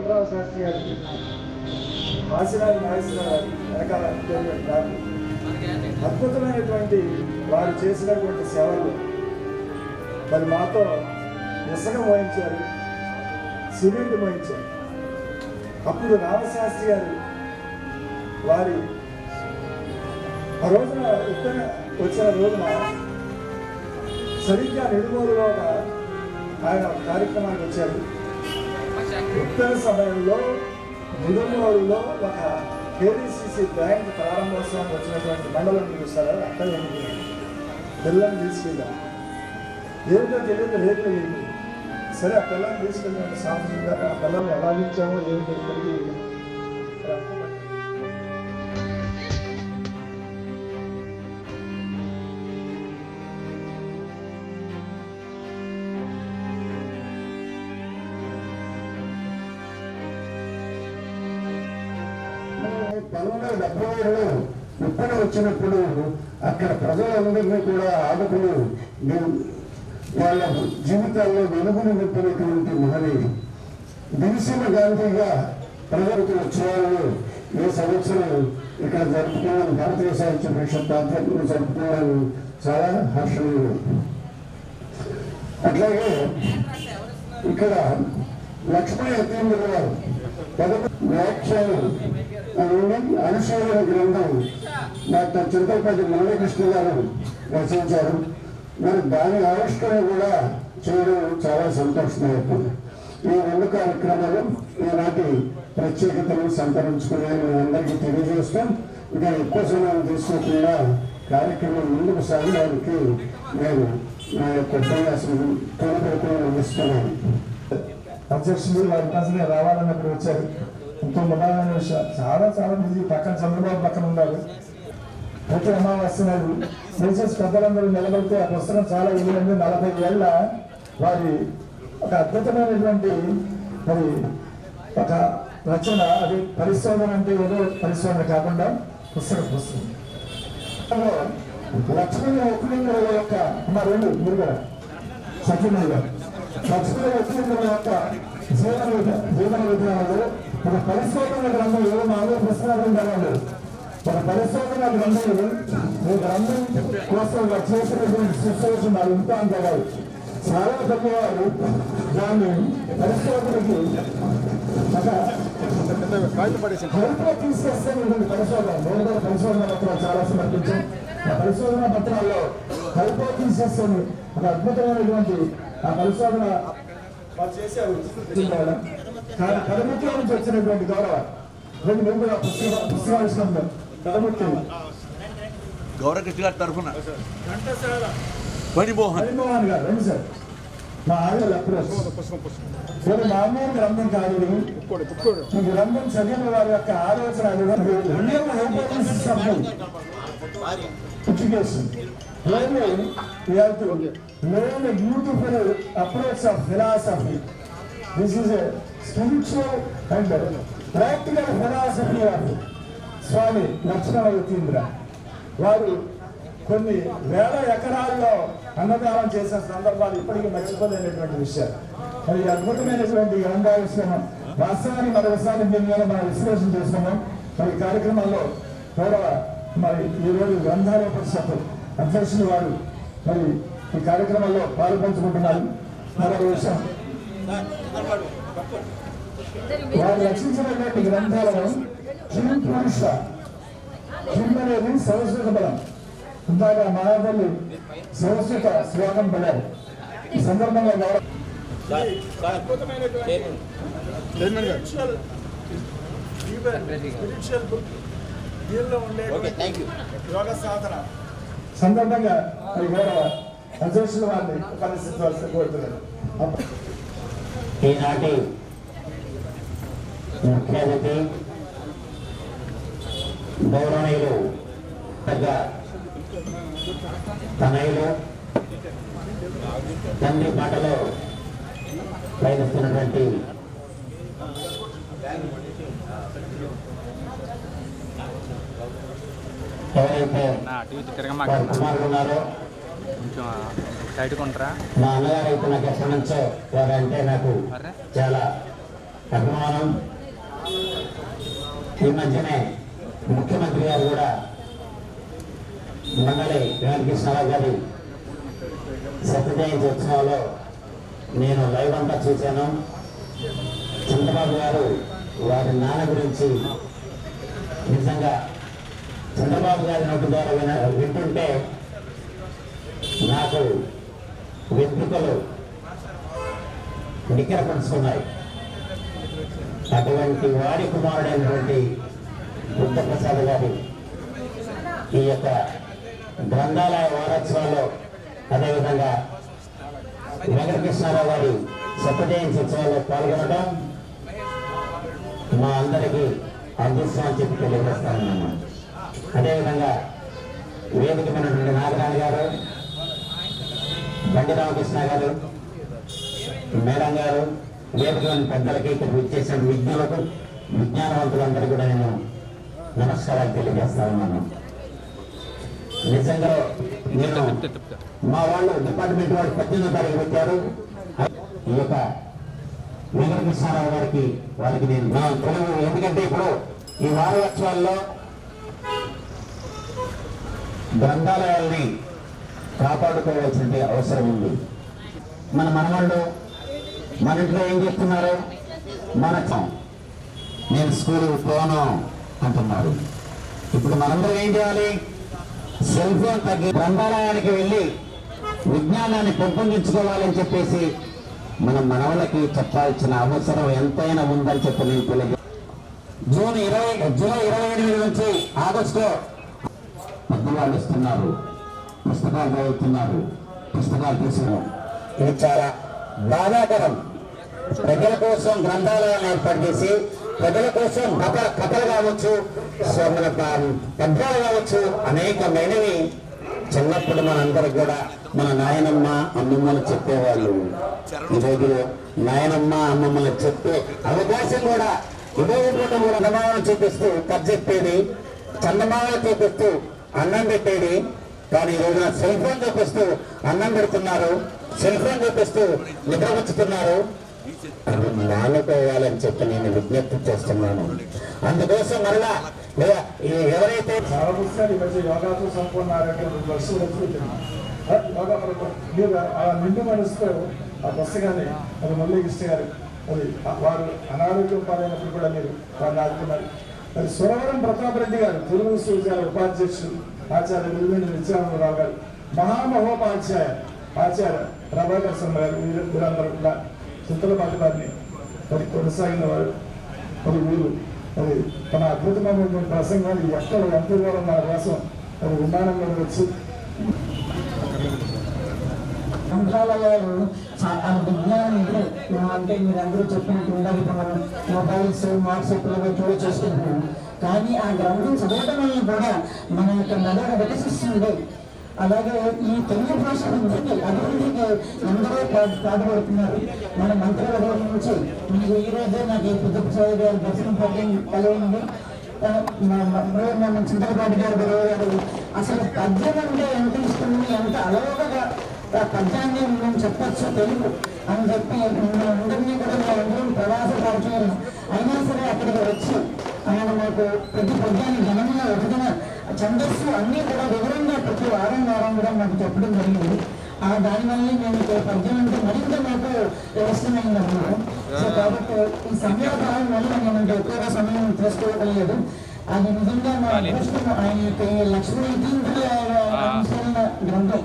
ఉప్ప శాస్త్రి నాగేశ్వరరావు వెనకాల నాకు అద్భుతమైనటువంటి వారు చేసినటువంటి సేవలు. మరి మాతో ఇసుక మోయించారు సిమెంట్ మోయించారు. అప్పుడు రామశాస్త్రి గారు వారి ఆ రోజున ఉత్తర వచ్చిన రోజున సరిగ్గా నిడుమూరులోగా ఆయన కార్యక్రమానికి వచ్చారు. ఉత్తర సమయంలో నిడుమూరులో ఒక కేడీసీసీ బ్యాంక్ ప్రారంభోత్సవానికి వచ్చినటువంటి మండలం చూస్తారా? అక్కడ ఉంది పిల్లల్ని తీసుకెళ్ళాం. ఏమిటో తెలియదు రేట్లు ఏంటి సరే ఆ పిల్లల్ని తీసుకెళ్ళిన సాంస్కృతిక ఆ పిల్లల్ని ఎలా ఇచ్చామో ఏమిటో ఇప్పటికీ అక్కడ ప్రజలందరినీ కూడా ఆదుకుని వాళ్ళ జీవితాల్లో వెలుగుని నింపినటువంటి మహనీయుడు. దివిసీమ గాంధీగా ప్రజలకు ఉత్సవాలను ఈ సంవత్సరం ఇక్కడ జరుపుకోవాలని భారతీయ సాహిత్య పరిషత్ ఆధ్వర్యంలో జరుపుకోవాలని చాలా హర్షణీయం అట్లాగే ఇక్కడ లక్ష్మీ యతీంద్ర గారు వ్యాఖ్యానం అనుశీలన గ్రంథం డాక్టర్ చింతలపల్లి మురళీకృష్ణ గారు రచించారు. మరి దాని ఆవిష్కరణ కూడా చేయడం చాలా సంతోషదాయకం. ఈ రెండు కార్యక్రమాలు ఈనాటి ప్రత్యేకతను సంతరించుకున్నాయని అందరికీ తెలియజేస్తాం ఇక ఎక్కువ సమయం తీసుకోకుండా కార్యక్రమం ముందుకు సాగడానికి నేను నా యొక్క ఉపన్యాసం తొలపెట్టుకుని అందిస్తున్నాను అధ్యక్షులు వారి కోసమే రావాలన్నప్పుడు వచ్చారు. ఎంతో ముదామైన విషయం. చాలా చాలా బిజీ పక్కన చంద్రబాబు పక్కన ఉన్నారు. ప్రతి అమావాస్య నాడు దయచేసి పెద్దలందరూ నిలబడితే ఆ పుస్తకం చాలా విలువైంది నలభై ఏళ్ళ వారి ఒక అద్భుతమైనటువంటి మరి ఒక రచన అది పరిశోధన అంటే ఏదో పరిశోధన కాకుండా పుస్తకం పుస్తకం. లక్ష్మీ ఒక్కలింగల యొక్క మా రెండు మీరు కూడా సత్యమయ్య గారు. లక్ష్మీ ఒక్కలింగల యొక్క జీవన జీవన విధానాలు మన పరిశోధన గ్రంథం ఏదో మాలో పుస్తకాలు కావాలి ఒక పరిశోధన గ్రంథం ఈ గ్రంథం కోసం చేసినటువంటి సిచ్యువేషన్ అది ఇంకా అంతగాదు చాలా పెద్దవారు దాన్ని పరిశోధనకి ఒక హెల్ప్లో తీసుకొస్తే పరిశోధన నేను పరిశోధన పత్రాలు చాలా సమర్పించాం ఆ పరిశోధన పత్రాల్లో హెల్ప్లో తీసేస్తుంది ఒక అద్భుతమైనటువంటి ఆ పరిశోధన వాళ్ళు చేశారు. కానీ కడముట్ల నుంచి వచ్చినటువంటి గౌరవ రెండు మేము కూడా పుస్తక పుస్తకావిష్కరణ కడముట్టి గౌరకృష్ణ గారి తరఫున. మణిమోహన్. హరిమోహన్ గారు రండి సార్. మా అప్రోచ్ ఇది మామూలు గ్రంథం కాదు. ఈ గ్రంథం చదివిన వారి యొక్క ఆలోచన education learning we have to learn a beautiful approach of philosophy. This is a spiritual and practical philosophy of Swami Lakshmana వారు కొన్ని వేల ఎకరాల్లో అన్నదానం చేసిన సందర్భాలు ఇప్పటికీ మర్చిపోలేనటువంటి విషయాలు. మరి అద్భుతమైనటువంటి గ్రంథావిష్కరణ వాస్తవానికి మరొకసారి దీని మీద మనం విశ్లేషణ చేస్తున్నాం. మరి కార్యక్రమాల్లో గౌరవ మరి ఈరోజు రోజు గ్రంథాలయ పరిషత్ అధ్యక్షులు వారు మరి ఈ కార్యక్రమంలో పాల్పంచుకుంటున్నారు మరొక విషయం. వారు రచించినటువంటి గ్రంథాలను కిం పురుష కిం అనేది సంస్కృత బలం. ఇందాక మాయాపల్లి సంస్కృత శ్లోకం పడారు ఈ సందర్భంగా గౌరవ యోగ సాధన సందర్భంగా మరి గౌరవ అధ్యక్షుల వారిని ఉపన్యసించవలసి కోరుతున్నాను. ఈనాటి ముఖ్య అతిథి గౌరవనీయులు పెద్ద తనయులు తండ్రి పాటలో ప్రయత్నిస్తున్నటువంటి ఎవరైతే నా అటు ఇటు వారి తిరగమాక కుమారులు ఉన్నారో కొంచెం సైడ్ కొంటరా మా అన్నగారు అయితే నాకు ఎప్పటి నుంచో వారంటే నాకు చాలా అభిమానం. ఈ మధ్యనే ముఖ్యమంత్రి గారు కూడా మండలి వెంకటకృష్ణరావు గారి సత్యజయంతి ఉత్సవంలో నేను లైవ్ అంతా చూశాను. చంద్రబాబు గారు వారి నాన్న గురించి నిజంగా చంద్రబాబు గారి నోటి ద్వారా విన వింటుంటే నాకు వెంట్రుకలు నిక్కర పరుచుకున్నాయి అటువంటి వాడి కుమారుడైనటువంటి బుద్ధప్రసాద్ గారి ఈ యొక్క గ్రంథాలయ వారోత్సవాల్లో అదేవిధంగా వెంకటకృష్ణారావు గారి సత్యజయంతి ఉత్సవాల్లో పాల్గొనడం మా అందరికీ అందిస్తామని చెప్పి తెలియజేస్తాను అదేవిధంగా వేదిక ఉన్నటువంటి నాగరాజు గారు బండి రామకృష్ణ గారు మేడం గారు వేదికలోని పెద్దలకి ఇక్కడ విచ్చేసిన విజ్ఞులకు విజ్ఞానవంతులందరూ కూడా నేను నమస్కారాలు తెలియజేస్తా ఉన్నాను. నిజంగా నేను మా వాళ్ళు డిపార్ట్మెంట్ వాళ్ళు పద్దెనిమిది తారీఖు వచ్చారు ఈ యొక్క వెంకటకృష్ణారావు గారికి వారికి నేను నా ఎందుకంటే ఇప్పుడు ఈ వారోత్సవాల్లో గ్రంథాలయాల్ని కాపాడుకోవాల్సిన అవసరం ఉంది. మన మనవాళ్ళు మన ఇంట్లో ఏం చెప్తున్నారు మన నేను స్కూల్ పోను అంటున్నారు. ఇప్పుడు మనందరం ఏం చేయాలి? సెల్ ఫోన్ తగ్గి గ్రంథాలయానికి వెళ్ళి విజ్ఞానాన్ని పెంపొందించుకోవాలని చెప్పేసి మనం మనవలకి చెప్పాల్సిన అవసరం ఎంతైనా ఉందని చెప్పి నేను జూన్ ఇరవై జూలై ఇరవై ఎనిమిది నుంచి ఆగస్టు పెద్దవాళ్ళు ఇస్తున్నారు. పుస్తకాలు చదువుతున్నారు. పుస్తకాలు తీసుకున్నాం. ఇది చాలా బాధాకరం. ప్రజల కోసం గ్రంథాలయాన్ని ఏర్పాటు చేసి ప్రజల కోసం కథ కథలు కావచ్చు సో మన పద్యాలు కావచ్చు అనేకమైనవి చిన్నప్పుడు మనందరికి కూడా మన నాయనమ్మ అమ్మమ్మలు చెప్పేవాళ్ళు. ఈ రోజులో నాయనమ్మ అమ్మమ్మలు చెప్పే అవకాశం కూడా ఇదే కూడా చూపిస్తూ కథ చెప్పేది చందమామను చూపిస్తూ అన్నం పెట్టేది. కానీ ఈ రోజున సెల్ ఫోన్ చూపిస్తూ అన్నం పెడుతున్నారు. సెల్ ఫోన్ చూపిస్తూ నిద్రపుచ్చుతున్నారు అది మానుకోవాలని చెప్పి నేను విజ్ఞప్తి చేస్తున్నాను. అందుకోసం మరలా లేదా ఎవరైతే యోగాతో సంపూర్ణ యోగా నిండు మనసుతో ఆ పుస్తకాన్ని అది మురళీ కృష్ణ గారు అది వారు అనారోగ్యం పాలైనప్పుడు కూడా మీరు వారిని ఆదుకున్నారు. మరి సురవరం ప్రతాప్ రెడ్డి గారు తెలుగు విశ్వవిద్యాలయ ఉపాధ్యక్షులు ఆచార్య నిలువేణి నిత్యానందరావు గారు మహామహోపాధ్యాయ ఆచార్య ప్రభాకర్ శర్మ గారు వీరు- వీరందరూ కూడా చిత్రపాటి వారిని మరి కొనసాగిన వారు. మరి వీరు మరి తన అద్భుతమైనటువంటి ప్రసంగాలు ఎక్కడ ఎంత దూరం మన కోసం మరి విమానంలో వచ్చి సంఘాల వారు చాలా విజ్ఞానం అంటే మీరందరూ చెప్పినట్టు ఉండాలి మనం మొబైల్స్ వాట్సాప్లో చూడ చేసుకుంటున్నాం. కానీ ఆ గ్రంథం చదవటం వల్ల కూడా మన యొక్క మెదడు వికసిస్తుంది అలాగే ఈ తెలుగు భాష అభివృద్ధి అభివృద్ధికి ఎందరో పాటుపడుతున్నారు. మన మంత్రుల నుంచి మీకు ఈ రోజే నాకు ఈ గారు దర్శనం పట్టింది కలిగింది మన చింతలపాటి గారు గురువు గారు అసలు పద్యం అంటే ఎంత ఇస్తుంది ఎంత అలవగా పద్యాన్ని మేము చెప్పచ్చు తెలుగు. అని చెప్పి అందరినీ కూడా మేమందరం ప్రవాస పరిచయం అయినా సరే అక్కడికి వచ్చి ఆయన మాకు ప్రతి పద్యాన్ని ఘనంగా ఒకటిన ఛందస్సు అన్నీ కూడా వివరంగా ప్రతి వారం వారం కూడా మాకు చెప్పడం జరిగింది. ఆ దానివల్లే మేము ఇక్కడ పద్యం అంటే మరింత మాకు ఇష్టమైంది అన్నమాట సో కాబట్టి ఈ సమయాభావం వల్ల నేను ఎక్కువగా సమయం తీసుకోవడం లేదు అది నిజంగా మా ఆయన లక్ష్మీ గ్రంథం.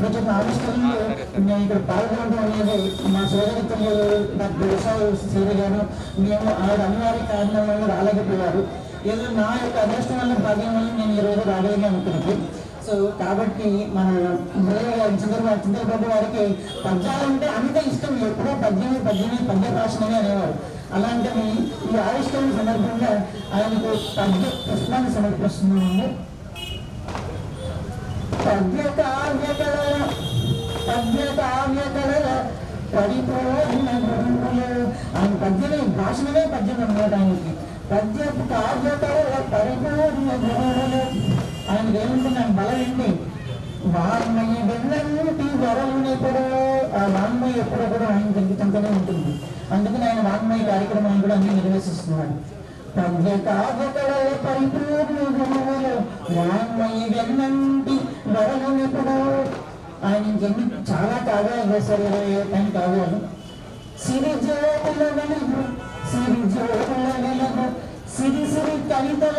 ప్రతి ఆవిష్కరణలో నేను ఇక్కడ పాల్గొనడం అనేది మా సోదరితో నాకు విశాల్ శ్రీ గారు మేము ఆవిడ అనివార్య కారణం వల్ల రాలేకపోయారు ఏదో నా యొక్క అదృష్టం వల్ల భాగ్యం వల్ల నేను ఈ రోజు రాగలిగాను ఇక్కడికి సో కాబట్టి మన మురళి గారి చంద్రబాబు చంద్రబాబు గారికి పద్యాలంటే అంత ఇష్టం ఎప్పుడో పద్యమే పద్యమే పద్య భాషణమే అనేవారు. అలాంటివి ఈ ఆవిష్కరణ సందర్భంగా ఆయనకు పద్య పుష్పాన్ని సమర్పిస్తున్నామండి పద్య కావ్య కళల పద్య కావ్య కళల పరిపూర్ణ గురువులు ఆయన పద్యమే భాషణమే పద్యం అన్నమాట ఆయనకి పద్య కావ్య పరిపూర్ణ గురువులు ఆయనకి ఏముంటుంది ఆయన బలం ఏంటి వాన్మయ వెన్నంటి వరలునెప్పుడు ఆ వాన్మయ్య ఎప్పుడు కూడా ఆయన కనిపించంతనే ఉంటుంది. అందుకని ఆయన వాన్మయ కార్యక్రమాన్ని కూడా అన్ని నిర్వహిస్తున్నాడు. పద్య కార్యకళల పరిపూర్ణ గురువులు వాన్మయ్య వెళ్ళంటి వరలునెప్పుడు ఆయన ఇంకెన్ని చాలా కావ్యాలు వేశారు ఇరవై పైన కావ్యాలు సిరి జోకుల వెలుగు సిరి జోకుల వెలుగు సిరి సిరి కవితల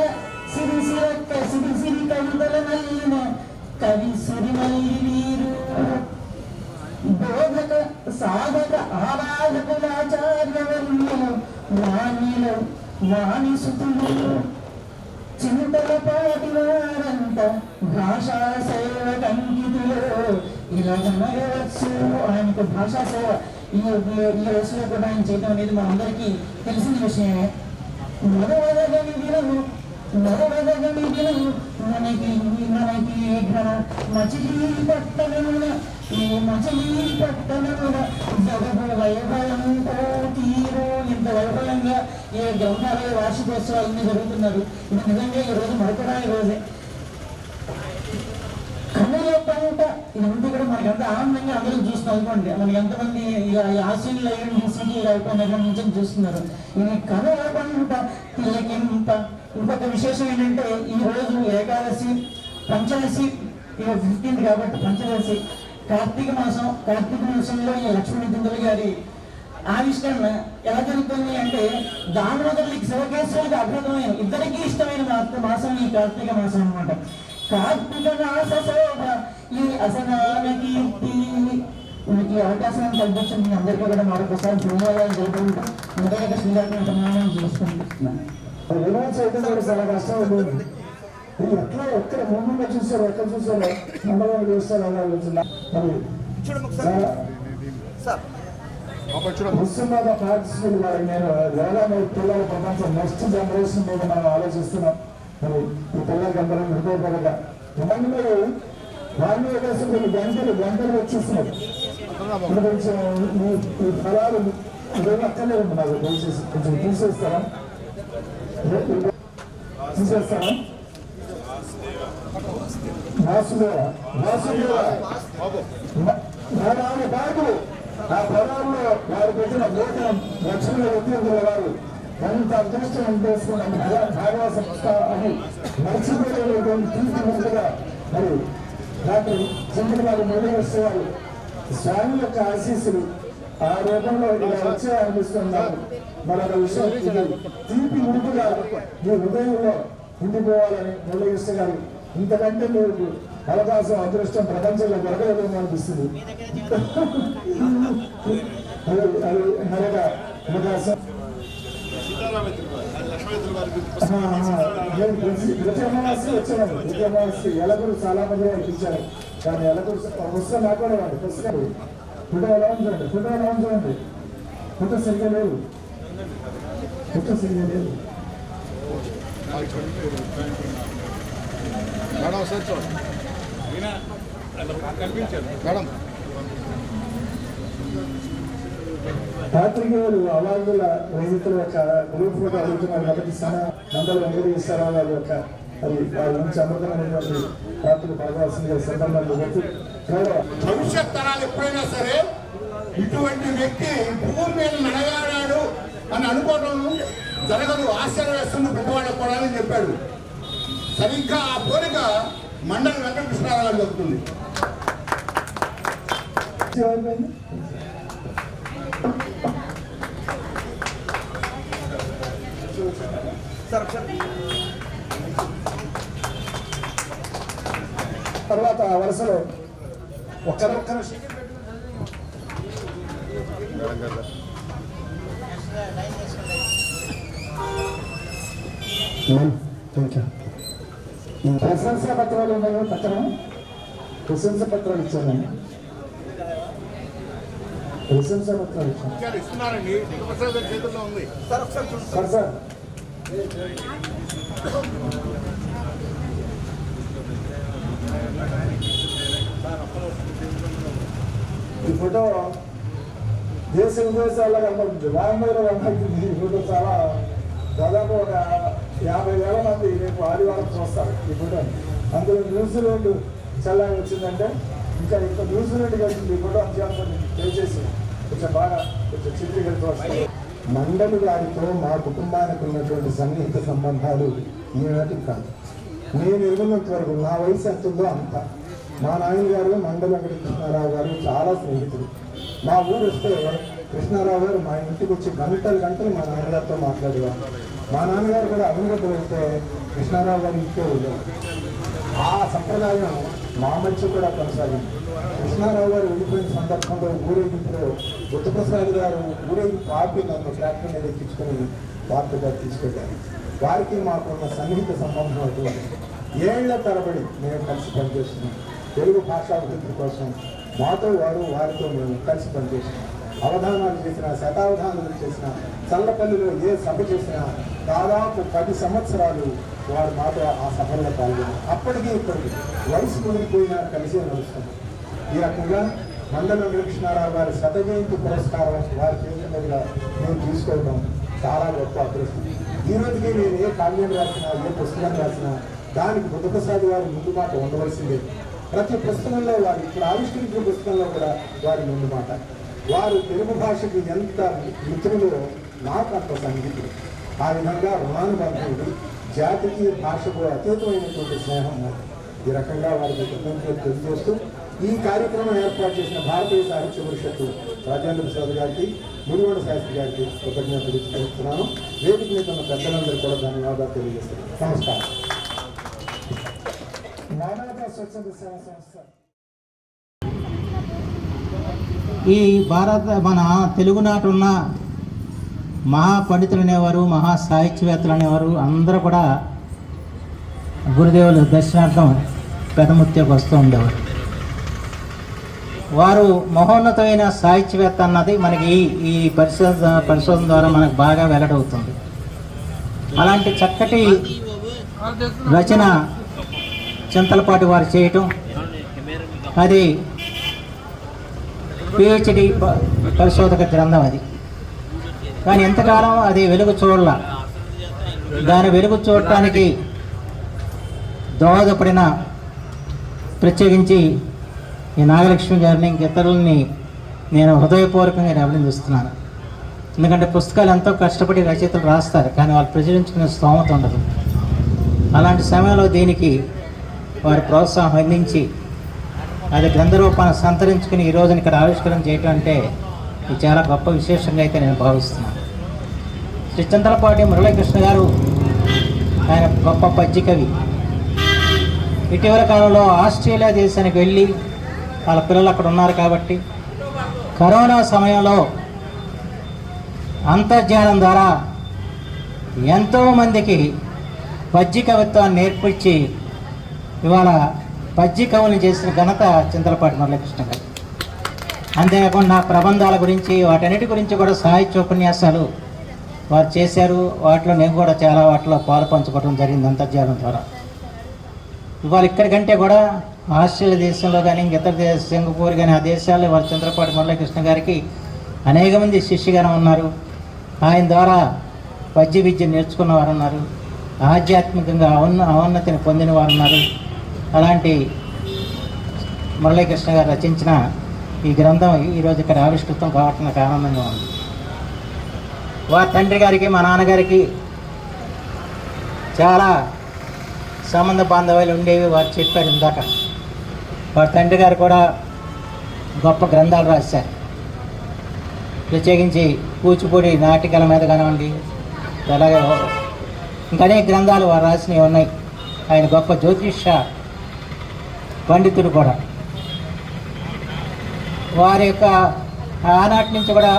సిరి సిరక్క సిరి సిరి కవితల నల్లిన కవి సిరిమల్లి వీరు. బోధక సాధక ఆరాధకులాచార్యవర్యులు వాణిలో వాణి సుతులు చింతల చింతలపాటి వారంత భాషా సేవ కంకితులు. ఇలా జరగవచ్చు ఆయనకు భాషా సేవ. ఈ ఈ వయసులో కూడా ఆయన చేయడం అనేది మనందరికీ తెలిసిన విషయమే. మరవదగని దినము మరవదగని దినము మనకి మనకి ఘన మచిలీ పట్టణమున ఈ ఇంత వైభవంగా ఈ గ్రంథాలయ వార్షికోత్సవాలన్నీ జరుగుతున్నారు ఇది నిజంగా ఈ రోజు మరకడానికి రోజే కన్నుల పంట ఇదంతా కూడా మనకి ఎంత ఆనందంగా అందరూ చూస్తున్నాం అనుకోండి మనకి ఎంతమంది ఆశీలు అయ్యండి సిటీలు అయిపోయిన నుంచి చూస్తున్నారు ఇది కనుల పంట తిలకింప ఇంకొక విశేషం ఏంటంటే ఈ రోజు ఏకాదశి పంచదశి ఇక ఫిఫ్టీన్త్ కాబట్టి పంచదశి. కార్తీక మాసం కార్తీక మాసంలో ఈ లక్ష్మీ దుందలు గారి ఆవిష్కరణ ఎలా జరుగుతుంది అంటే దామోదరులకి శివకేశ్వరుడికి అద్భుతమైన ఇద్దరికీ ఇష్టమైన మాసం ఈ కార్తీక మాసం అనమాట కార్తీక మాస శోభ ఈ అసనాన కీర్తి. మీకు అవకాశాన్ని కల్పించిన మీ అందరికీ కూడా మరొకసారి ధన్యవాదాలు తెలుపుకుంటూ మొదటిగా శ్రీరాత్రి ప్రమాణం చేసుకుంటున్నాను. చాలా కష్టం ఎట్లా ఎక్కడ ముందుగా చూసారో? ఎక్కడ చూసారో? మండలం చూస్తారు? అలా ఆలోచన మరి ముస్లింల పార్టిసిపేట్ వారి నేను వేలాది పిల్లల ప్రపంచం నెక్స్ట్ జనరేషన్ మీద మనం ఆలోచిస్తున్నాం. మరి ఈ పిల్లలకి అందరం హృదయపడక ఇవన్నీ వారిని కోసం కొన్ని గంటలు గంటలు వచ్చేస్తున్నారు కొంచెం ఈ ఈ ఫలాలు ఇదేమి అక్కర్లేదు నాకు దయచేసి కొంచెం తీసేస్తారా తీసేస్తారా వాసుదేవ వాసుదేవ. బాబు. ఆ పొలాల్లో వారు పెట్టిన భోజనం లక్ష్మీ ఉద్యోగుల వారు. ఎంత అదృష్టం చేసుకున్న భాగవ సంస్థ అని మర్చిపోయేటువంటి తీర్చినట్టుగా మరి డాక్టర్ చంద్రబాబు నిర్వహిస్తూ వారు స్వామి యొక్క ఆశీస్సులు ఆ రూపంలో ఇలా వచ్చే అనిపిస్తున్నారు మరొక విషయం. తీపి ఉడుపుగా మీ హృదయంలో ఉండిపోవాలని నిర్ణయిస్తే గారు ఇంతకంటే మీరు అవకాశం అదృష్టం ప్రపంచంలో దొరకలేదని అనిపిస్తుంది. అది మరొక అవకాశం ఆ, ప్రతి- అమావాస్య వచ్చాను ప్రతి అమావాస్య ఎలకూరు చాలా మంది ఇప్పించారు. కానీ ఎలకూరు పుస్తకం నాకోడేవాడు పుస్తకం ఫోటో ఎలా ఉంచండి ఫోటో ఎలా ఉంచండి ఫోటో సరిగ్గా లేదు. ఫోటో సరిగ్గా లేదు. మేడం ఒకసారి చూడండి. మేడం. పాత్రికేయులు అవార్డుల రహితుల యొక్క గ్రూప్ ఫోటో అడుగుతున్నారు కాబట్టి సన నందల వెంకటేశ్వరరావు గారి యొక్క అది వారి నుంచి అమృతమైనటువంటి పాత్రలు పడవలసిందిగా సందర్భంగా చెప్పి భవిష్యత్ తరాలు ఎప్పుడైనా సరే ఇటువంటి వ్యక్తి భూమి మీద నడగాడాడు అని అనుకోవడం జరగదు ఆశ్చర్య వేస్తుంది పెద్దవాళ్ళకు కూడా అని చెప్పాడు. సరిగ్గా ఆ పోలిక మండలి వెంకటకృష్ణారావు గారు ఒకసారి తర్వాత ఆ వరుసలో ఒక్కరొక్కరు ప్రశంసా పత్రాలు ఉన్నాయో పక్కన? ప్రశంస పత్రాలు ఇచ్చాను. ప్రశంసా పత్రాలు ఇచ్చాను. సార్ ఈ ఫోటో దేశ విదేశాల్లో కనబడుతుంది రామనగరం కనబడుతుంది ఈ ఫోటో చాలా దాదాపు ఒక యాభై వేల మంది రేపు ఆదివారం చూస్తారు ఈ ఫోటో అందులో న్యూజిలాండ్ చల్లారి వచ్చిందంటే ఇంకా ఇంకా న్యూజిలాండ్ కలిసింది కూడా అంశాలు దయచేసి కొంచెం బాగా కొంచెం చిత్రీకరించవచ్చు మండలి గారితో మా కుటుంబానికి ఉన్నటువంటి సన్నిహిత సంబంధాలు ఈనాటి కాదు. నేను ఎరుగున్నంత వరకు నా వయసు ఎంత ఉందో అంత. మా నాయనగారు మండలి వెంకట కృష్ణారావు గారు చాలా స్నేహితులు. మా ఊరు వస్తే కృష్ణారావు గారు మా ఇంటికి వచ్చి గంటలు గంటలు మా నాన్నగారితో మాట్లాడేవారు. మా నాన్నగారు కూడా అభివృద్ధి వెళ్తే కృష్ణారావు గారి ఇంటికే వెళ్ళారు ఆ సంప్రదాయం మా మధ్య కూడా కొనసాగింది. కృష్ణారావు గారు వెళ్ళిపోయిన సందర్భంలో ఊరేగింపులో బుద్ధప్రసాద్ గారు ఊరేగింపు ఆపి నన్ను ట్రాక్టర్ మీద ఎక్కించుకొని వార్త గారు తీసుకెళ్ళారు వారికి మాకున్న సన్నిహిత సంబంధం అటువంటి ఏళ్ళ తరబడి మేము కలిసి పనిచేస్తున్నాం. తెలుగు భాషాభివృద్ధి కోసం మాతో వారు వారితో మేము కలిసి పనిచేస్తున్నాం. అవధానాలు చేసిన శతావధానాలు చేసిన చల్లపల్లిలో ఏ సభ చేసినా దాదాపు పది సంవత్సరాలు వారు మాతో ఆ సభల్లో పాల్గొన్నారు అప్పటికి ఇప్పటికి వయసు మునిగిపోయినా కలిసే నడుస్తున్నాం ఈ రకంగా మండల కృష్ణారావు గారి శత జయంతి పురస్కారం వారి చేతుల మీదుగా నేను తీసుకోవడం చాలా గొప్ప అదృష్టం. ఈ రోజుకి నేను ఏ కావ్యం రాసినా ఏ పుస్తకం రాసినా దానికి బుద్ధప్రసాద్ వారి ముందు మాట ఉండవలసిందే. ప్రతి పుస్తకంలో వారు ఇప్పుడు ఆవిష్కరించిన పుస్తకంలో కూడా వారి ముందు మాట. వారు తెలుగు భాషకు ఎంత మిత్రులు నాకు అంత సన్నిహితులు. ఆ విధంగా రుణానుబంధుడు జాతికి భాషకు అతీతమైనటువంటి స్నేహం ఈ రకంగా వారికి కృతజ్ఞతలు తెలియజేస్తూ ఈ కార్యక్రమం ఏర్పాటు చేసిన భారతీయ సాహిత్య పరిషత్తు రాజేంద్ర ప్రసాద్ గారికి ముడివాడ శాస్త్రి గారికి కృతజ్ఞతలు తెలియజేస్తున్నాను వేదిక మీద ఉన్న పెద్దలందరూ కూడా ధన్యవాదాలు తెలియజేస్తున్నాను. నమస్కారం. స్వచ్ఛంద సేవా సంస్థ. ఈ భారత మన తెలుగునాట ఉన్న మహాపండితులు అనేవారు మహా సాహిత్యవేత్తలు అనేవారు అందరూ కూడా గురుదేవులు దర్శనార్థం పెదముత్యకు వస్తూ ఉండేవారు. వారు మహోన్నతమైన సాహిత్యవేత్త అన్నది మనకి ఈ ఈ పరిశోధన పరిశోధన ద్వారా మనకు బాగా వెల్లడవుతుంది. అలాంటి చక్కటి రచన చింతలపాటి వారు చేయటం అది పిహెచ్డి ప- పరిశోధక గ్రంథం అది. కానీ ఎంతకాలం అది వెలుగు చూడాల? దాని వెలుగు చూడటానికి దోహదపడిన ప్రత్యేకించి ఈ నాగలక్ష్మి గారిని ఇంకితరులని నేను హృదయపూర్వకంగా నేను అభినందిస్తున్నాను. ఎందుకంటే పుస్తకాలు ఎంతో కష్టపడి రచయితలు రాస్తారు కానీ వాళ్ళు ప్రచురించుకునే స్తోమత ఉండదు. అలాంటి సమయంలో దీనికి వారి ప్రోత్సాహం అందించి అది గ్రంథ రూపాన్ని సంతరించుకుని ఈ రోజున ఇక్కడ ఆవిష్కరణ చేయటం అంటే ఇది చాలా గొప్ప విశేషంగా అయితే నేను భావిస్తున్నాను. శ్రీ చంద్రపాటి మురళీకృష్ణ గారు ఆయన గొప్ప పద్య కవి. ఇటీవల కాలంలో ఆస్ట్రేలియా దేశానికి వెళ్ళి వాళ్ళ పిల్లలు అక్కడ ఉన్నారు కాబట్టి కరోనా సమయంలో అంతర్జాలం ద్వారా ఎంతోమందికి పద్య కవిత్వాన్ని నేర్పించి ఇవాళ పద్య కవులు చేసిన ఘనత చింతలపాటి మురళీకృష్ణ గారు. అంతేకాకుండా ప్రబంధాల గురించి వాటన్నిటి గురించి కూడా సాహిత్య ఉపన్యాసాలు వారు చేశారు. వాటిలో నేను కూడా చాలా వాటిలో పాలు పంచుకోవడం జరిగింది అంతర్జాలం ద్వారా. ఇవాళ ఇక్కడికంటే కూడా ఆస్ట్రేలియా దేశంలో కానీ ఇతర దేశ సింగపూర్ కానీ ఆ దేశాల్లో వారు చంద్రపాటి మురళీకృష్ణ గారికి అనేక మంది శిష్యుగానే ఉన్నారు. ఆయన ద్వారా పద్య విద్య నేర్చుకున్న వారు ఉన్నారు. ఆధ్యాత్మికంగా ఔన్న అవన్నతిని పొందిన వారు ఉన్నారు. అలాంటి మురళీకృష్ణ గారు రచించిన ఈ గ్రంథం ఈరోజు ఇక్కడ ఆవిష్కృతం కావటం నాకు ఆనందంగా ఉంది. వారి తండ్రి గారికి మా నాన్నగారికి చాలా సంబంధ బాంధవ్యాలు ఉండేవి వారు చెప్పారు ఇందాక. వారి తండ్రి గారు కూడా గొప్ప గ్రంథాలు రాశారు. ప్రత్యేకించి కూచిపూడి నాటికల మీద కానివ్వండి అలాగే ఇంకా అనేక గ్రంథాలు వారు రాసినవి ఉన్నాయి. ఆయన గొప్ప జ్యోతిష పండితుడు కూడా. వారి యొక్క ఆనాటి నుంచి కూడా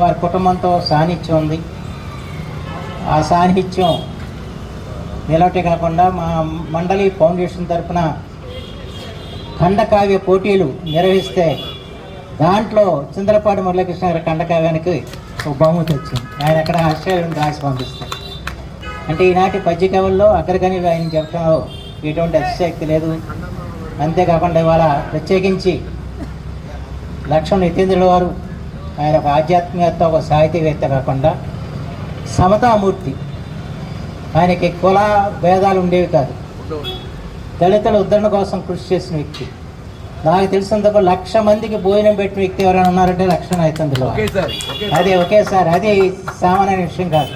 వారి కుటుంబంతో సాన్నిధ్యం ఉంది. ఆ సాన్నిధ్యం నిలవటే కాకుండా మా మండలి ఫౌండేషన్ తరఫున ఖండకావ్య పోటీలు నిర్వహిస్తే దాంట్లో చింతలపాటి మురళీకృష్ణ గారి ఖండకావ్యానికి ఒక బహుమతి వచ్చింది. ఆయన అక్కడ ఆస్ట్రేలియా రాసి పంపిస్తారు. అంటే ఈనాటి పద్య కవుల్లో అగ్రగణిలో ఆయన చెప్పడంలో ఎటువంటి అతిశక్తి లేదు. అంతేకాకుండా ఇవాళ ప్రత్యేకించి లక్ష్మణ్ నితేంద్రుల వారు ఆయన ఒక ఆధ్యాత్మికత ఒక సాహితీవేత్త కాకుండా సమతామూర్తి. ఆయనకి కుల భేదాలు ఉండేవి కాదు. దళితుల ఉద్ధరణ కోసం కృషి చేసిన వ్యక్తి. నాకు తెలిసినంత లక్ష మందికి భోజనం పెట్టిన వ్యక్తి ఎవరైనా ఉన్నారంటే లక్షణ ఓకే అది ఒకేసారి అది సామాన్య విషయం కాదు.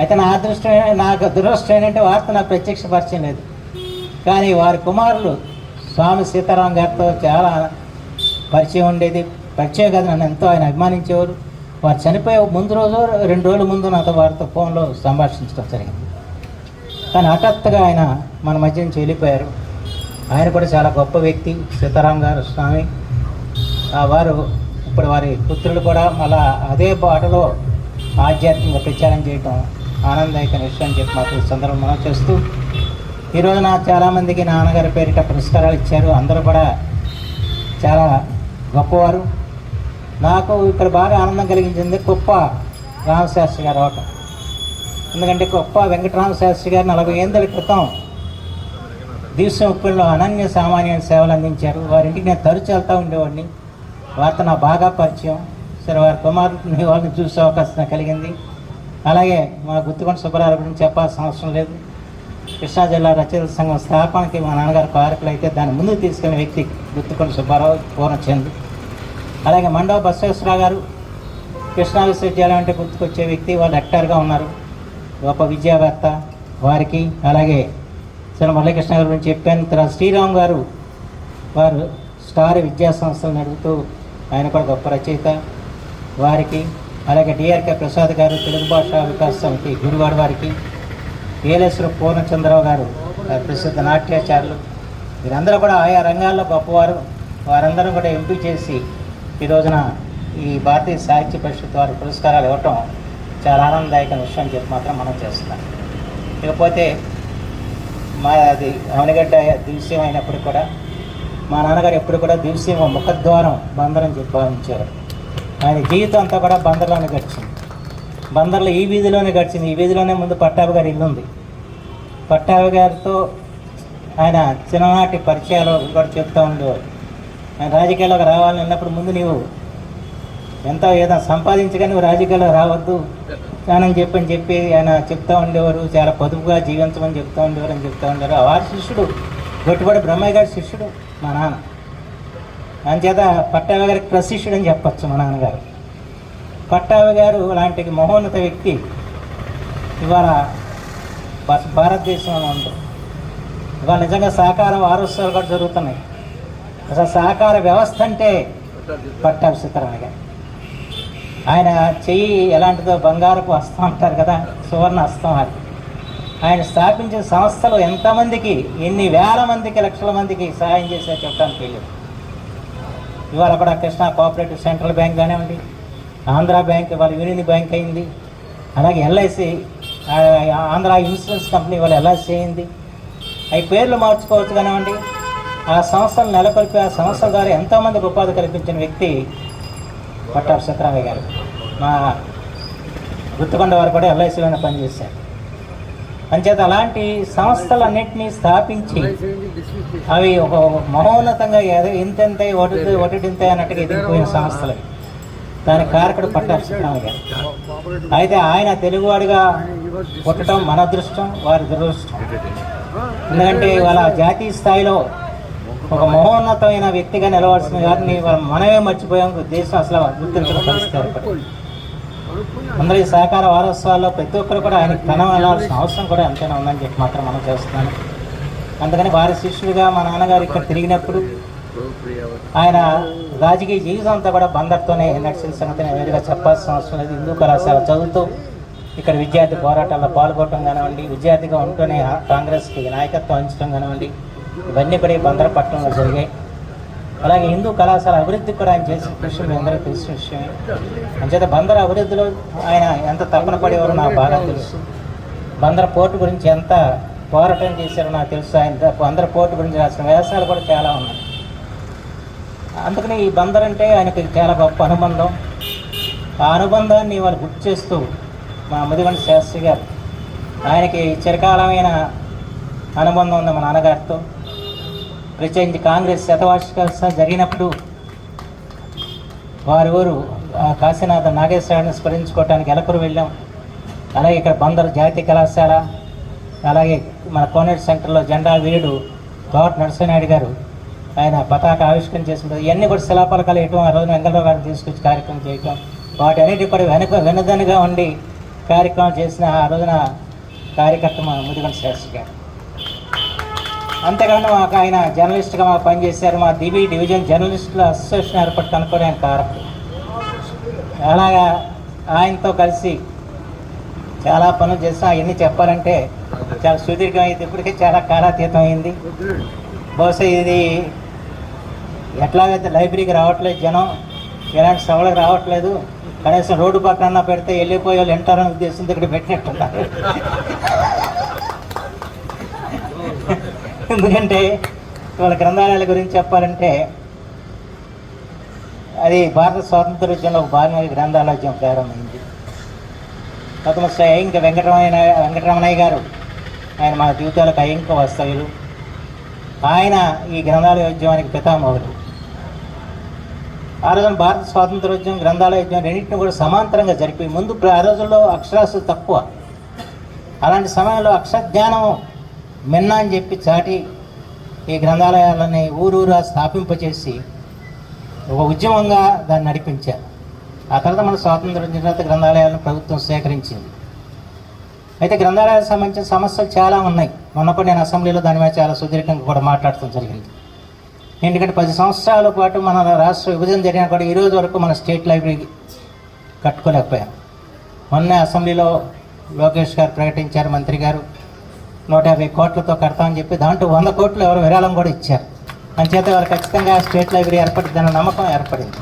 అయితే నా అదృష్టం నాకు దురదృష్టం ఏంటంటే వార్త నాకు ప్రత్యక్ష పరిచయం లేదు. కానీ వారి కుమారులు స్వామి సీతారాం గారితో చాలా పరిచయం ఉండేది. పరిచయం కాదు నన్ను ఎంతో ఆయన అభిమానించేవారు. వారు చనిపోయే ముందు రోజు రెండు రోజుల ముందు నాతో వారితో ఫోన్లో సంభాషించడం జరిగింది. కానీ హఠాత్తుగా ఆయన మన మధ్య నుంచి వెళ్ళిపోయారు. ఆయన కూడా చాలా గొప్ప వ్యక్తి సీతారాం గారు స్వామి. వారు ఇప్పుడు వారి పుత్రులు కూడా మళ్ళా అదే బాటలో ఆధ్యాత్మిక ప్రచారం చేయటం ఆనందదాయక విషయం అని చెప్పి మాకు సందర్భం మనం చేస్తూ ఈరోజు నాకు చాలామందికి నాన్నగారి పేరిట పురస్కారాలు ఇచ్చారు. అందరూ కూడా చాలా గొప్పవారు. నాకు ఇక్కడ బాగా ఆనందం కలిగించింది కుప్ప రామశాస్త్రి గారు ఒకటి ఎందుకంటే కుప్ప వెంకటరామ శాస్త్రి గారు నలభై ఏళ్ళ క్రితం దీక్ష ఉప్పుల్లో అనన్య సామాన్య సేవలు అందించారు. వారింటికి నేను తరచు వెళ్తూ ఉండేవాడిని. వారితో నా బాగా పరిచయం. సరే వారి కుమారుని వాళ్ళని చూసే అవకాశం కలిగింది. అలాగే మా గుత్తుకొండ సుబ్బారావు గురించి చెప్పాల్సిన అవసరం లేదు. కృష్ణా జిల్లా రచయిత సంఘం స్థాపనకి మా నాన్నగారు కారకులు అయితే దాన్ని ముందుకు తీసుకెళ్ళిన వ్యక్తి గుర్తుకొని సుబ్బారావు పూర్ణచంద్. అలాగే మండవ బసవేశ్వరరావు గారు కృష్ణా విశ్వవిద్యాలయం అంటే గుర్తుకొచ్చే వ్యక్తి వాళ్ళు రెక్టర్గా ఉన్నారు. గొప్ప విద్యావేత్త వారికి. అలాగే శ్రీ మురళీకృష్ణ గారి గురించి చెప్పాను. తర్వాత శ్రీరామ్ గారు వారు స్టార్ విద్యా సంస్థలు నడుపుతూ ఆయన కూడా గొప్ప రచయిత వారికి. అలాగే డిఆర్కే ప్రసాద్ గారు తెలుగు భాషా వికాస సమితి గురువాడ వారికి. ఏలేశ్వర పూర్ణచంద్రరావు గారు ప్రసిద్ధ నాట్యాచారులు. వీరందరూ కూడా ఆయా రంగాల్లో గొప్పవారు. వారందరూ కూడా ఎంపిక చేసి ఈ రోజున ఈ భారతీయ సాహిత్య పరిషత్ వారి పురస్కారాలు ఇవ్వటం చాలా ఆనందదాయక విషయం అని చెప్పి మాత్రం మనం చేస్తున్నాం. ఇకపోతే మా అది అవనిగడ్డ దివ్యం అయినప్పుడు కూడా మా నాన్నగారు ఎప్పుడు కూడా దివ్యం ముఖద్వారం బందరం చెప్పి భావించేవారు ఆయన జీవితం అంతా కూడా బందర్లోనే గడిచింది. బందర్లో ఈ వీధిలోనే గడిచింది. ఈ వీధిలోనే ముందు పట్టాభి గారి ఇల్లు ఉంది. పట్టాభి గారితో ఆయన చిన్ననాటి పరిచయాలు కూడా చెప్తూ ఉండేవారు ఆయన రాజకీయాల్లోకి రావాలని అన్నప్పుడు ముందు నీవు ఎంతో ఏదో సంపాదించగా నువ్వు రాజకీయాల్లో రావద్దు. అని చెప్పని చెప్పి ఆయన చెప్తా ఉండేవారు. చాలా పొదుపుగా జీవించమని చెప్తా ఉండేవారు అని చెప్తా ఉండేవారు. వారి శిష్యుడు గొట్టుబడి బ్రహ్మయ్య గారి శిష్యుడు మా నాన్న. అంచేత పట్టాభి గారికి ప్రశిష్యుడు అని చెప్పచ్చు మా నాన్నగారు. పట్టావి గారు లాంటి మహోన్నత వ్యక్తి ఇవాళ భారతదేశంలో ఉంది ఇవాళ నిజంగా సహకార వారోత్సవాలు కూడా జరుగుతున్నాయి. అసలు సహకార వ్యవస్థ అంటే పట్టాభి సీతారామయ్య గారు. ఆయన చెయ్యి ఎలాంటిదో బంగారపు హస్తం అంటారు కదా సువర్ణ హస్తం అది. ఆయన స్థాపించిన సంస్థలు ఎంతమందికి ఎన్ని వేల మందికి లక్షల మందికి సహాయం చేసే చెప్పడానికి తెలియదు ఇవాళ కూడా కృష్ణా కోఆపరేటివ్ సెంట్రల్ బ్యాంక్ కానివ్వండి ఆంధ్ర బ్యాంక్ వాళ్ళ యూనియన్ బ్యాంక్ అయింది. అలాగే ఎల్ఐసి ఆంధ్ర ఇన్సూరెన్స్ కంపెనీ వాళ్ళు ఎల్ఐసి అయింది. అవి పేర్లు మార్చుకోవచ్చు కానివ్వండి ఆ సంస్థలు నెలకొల్పి ఆ సంస్థల ద్వారా ఎంతోమందికి ఉపాధి కల్పించిన వ్యక్తి పట్టాభి సత్యరామయ్య గారు. మా గుర్తుకొండ వారు కూడా ఎల్ఐసిలోనే పనిచేశారు. అంచేత అలాంటి సంస్థలన్నింటినీ స్థాపించి అవి ఒక మహోన్నతంగా ఎంతెంత ఒకటి ఒకటింత అన్నట్టుగా ఎదిగిపోయిన సంస్థలు దాని కారకుడు పట్టాభి గారు అయితే ఆయన తెలుగువాడిగా పుట్టడం మన అదృష్టం వారి దురదృష్టం. ఎందుకంటే వాళ్ళ జాతీయ స్థాయిలో ఒక మహోన్నతమైన వ్యక్తిగా నిలవాల్సిన గారిని వాళ్ళ మనమే మర్చిపోయాం. దేశం అసలు గుర్తించిన పరిస్థితి ఏర్పడింది. సహకార వారోత్సవాల్లో ప్రతి ఒక్కరు కూడా ఆయన ఘనం వెళ్ళాల్సిన అవసరం కూడా ఎంతైనా ఉందని చెప్పి మాత్రం మనం చేస్తున్నాను. అందుకని వారి శిష్యుడిగా మా నాన్నగారు ఇక్కడ తిరిగినప్పుడు ఆయన రాజకీయ జీవితం అంతా కూడా బందర్తోనే నడిచిన సంగతిని వేరుగా చెప్పాల్సిన అవసరం లేదు. హిందూ కళాశాల చదువుతూ ఇక్కడ విద్యార్థి పోరాటాల్లో పాల్గొనడం కానివ్వండి విద్యార్థిగా ఉంటూనే కాంగ్రెస్కి నాయకత్వం వహించడం కానివ్వండి ఇవన్నీ కూడా ఈ పట్టణంలో జరిగాయి. అలాగే హిందూ కళాశాల అభివృద్ధికి కూడా ఆయన చేసిన కృషి మీ అందరికీ తెలిసిన విషయమే. అంచేత బందర అభివృద్ధిలో ఆయన ఎంత తపన పడేవారో నాకు బాగా తెలుసు. బందర పోర్టు గురించి ఎంత పోరాటం చేశారో నాకు తెలుసు. ఆయన బందర పోర్టు గురించి రాసిన వ్యాసాలు కూడా చాలా ఉన్నాయి. అందుకని ఈ బందర్ అంటే ఆయనకి చాలా గొప్ప అనుబంధం. ఆ అనుబంధాన్ని వాళ్ళు గుర్తు చేస్తూ మా ముదిగండి శాస్త్రి గారు ఆయనకి చిరకాలమైన అనుబంధం ఉంది మా నాన్నగారితో. ప్రత్యేకించి కాంగ్రెస్ శతవార్షికోత్సవం జరిగినప్పుడు వారి ఊరు కాశీనాథ నాగేశ్వరాన్ని స్మరించుకోవడానికి ఎలకూరు వెళ్ళాం. అలాగే ఇక్కడ బందరు జాతీయ కళాశాల అలాగే మన కోనేటి సెంటర్లో జెండా వీరుడు తోట నరసింహనాయుడు గారు ఆయన పతాక ఆవిష్కరణ చేసిన ఇవన్నీ కూడా శిలాపలకాలు వేయటం ఆ రోజున వెంకటరావు గారిని తీసుకొచ్చి కార్యక్రమం చేయటం వాటి అన్నిటి కూడా వెనుక వెనుదనుగా ఉండి కార్యక్రమం చేసిన ఆ రోజున కార్యకర్త మా ముదిగంట శాస్త్రి గారు. అంతేకాకుండా మాకు ఆయన జర్నలిస్ట్గా మాకు పనిచేశారు. మా దివి డివిజన్ జర్నలిస్టుల అసోసియేషన్ ఏర్పాటు కూడా ఆయన కారకుడు. అలాగా ఆయనతో కలిసి చాలా పనులు చేస్తాం. అవన్నీ చెప్పాలంటే చాలా సుదీర్ఘం ఇప్పటికే చాలా కాలాతీతం అయింది బహుశా ఇది ఎట్లాగైతే లైబ్రరీకి రావట్లేదు జనం ఎలాంటి సభలకు రావట్లేదు కనీసం రోడ్డు పక్కన పెడితే వెళ్ళిపోయే వాళ్ళు వింటారని ఉద్దేశంతో ఇక్కడ పెట్టినట్టున్నారు. ఎందుకంటే వాళ్ళ గ్రంథాలయాల గురించి చెప్పాలంటే అది భారత స్వాతంత్ర ఉద్యమంలో ఒక భాగంగా ఈ ప్రారంభమైంది. ప్రథమ శ్రీ అయ్యంక వెంకటరమణ వెంకటరమణయ్య గారు ఆయన మా జీవితాలకు అయ్యంక వస్తాయిలు. ఆయన ఈ గ్రంథాలయ ఉద్యమానికి పితామహుడు. ఆ రోజున భారత స్వాతంత్రోద్యమం గ్రంథాలయ ఉద్యమం రెండింటిని కూడా సమాంతరంగా జరిపి ముందు ఆ రోజుల్లో అక్షరాస్యత తక్కువ. అలాంటి సమయంలో అక్షరజ్ఞానం మిన్న అని చెప్పి చాటి ఈ గ్రంథాలయాలని ఊరూరా స్థాపింపచేసి ఒక ఉద్యమంగా దాన్ని నడిపించారు ఆ తర్వాత మన స్వాతంత్రం తర్వాత గ్రంథాలయాలను ప్రభుత్వం సేకరించింది. అయితే గ్రంథాలయాలకు సంబంధించిన సమస్యలు చాలా ఉన్నాయి. మొన్నప్పుడు నేను అసెంబ్లీలో దాని మీద చాలా సుదీర్ఘంగా కూడా మాట్లాడటం జరిగింది. ఎందుకంటే పది సంవత్సరాల పాటు మన రాష్ట్ర విభజన జరిగినా కూడా ఈరోజు వరకు మన స్టేట్ లైబ్రరీ కట్టుకోలేకపోయాం. మొన్న అసెంబ్లీలో లోకేష్ గారు ప్రకటించారు మంత్రి గారు. నూట యాభై కోట్లతో కడతామని చెప్పి దాంట్లో వంద కోట్లు ఎవరు విరాళం కూడా ఇచ్చారు. అంచేత వాళ్ళు ఖచ్చితంగా స్టేట్ లైబ్రరీ ఏర్పడిందన్న నమ్మకం ఏర్పడింది.